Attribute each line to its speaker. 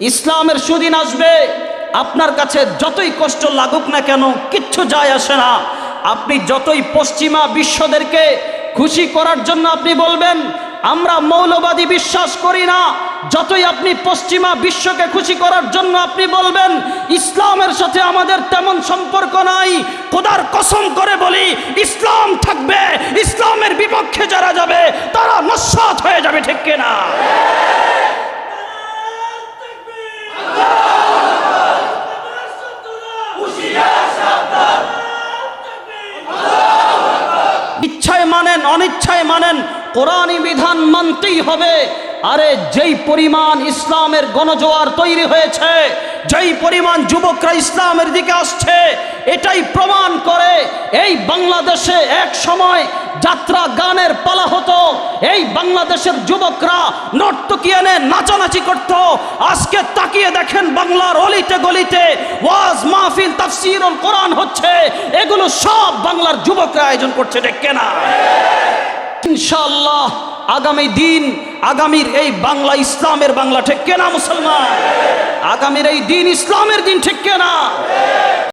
Speaker 1: ইসলামের সুদিন আসবে। আপনার কাছে যতই কষ্ট লাগুক না কেন, কিচ্ছু যায় আসে না। আপনি যতই পশ্চিমা বিশ্বদেরকে খুশি করার জন্য আপনি বলবেন, আমরা মৌলবাদী বিশ্বাস করি না। যতই আপনি পশ্চিমা বিশ্বকে খুশি করার জন্য আপনি বলবেন, ইসলামের সাথে আমাদের তেমন সম্পর্ক নাই। খোদার কসম করে বলি, ইসলাম থাকবে, ইসলামের বিপক্ষে যারা যাবে, তারা নস্বাত হয়ে যাবে, ঠিক কিনা ইচ্ছায় মানেন অনিচ্ছায় মানেন কোরআনী বিধান মানতেই হবে। আরে যেই পরিমাণ ইসলামের গণজোয়ার তৈরি হয়েছে, যেই পরিমাণ যুবকরা ইসলামের দিকে আসছে, এটাই প্রমাণ করে এই বাংলাদেশে এক সময় যাত্রা গানের পালা হতো, এই বাংলাদেশের যুবকরা নর্তকী এনে নাচানাচি করত। আজকে তাকিয়ে দেখেন বাংলার অলিতে গলিতে ওয়াজ মাহফিল তাফসির কোরআন হচ্ছে, এগুলো সব বাংলার যুবকরা আয়োজন করছে, ঠিক কেনা? ইনশাআল্লাহ আগামী দিন, আগামীর এই বাংলা ইসলামের বাংলা ঠিক কেনা মুসলমান? আগামীর এই দিন ইসলামের দিন ঠিক কেনা?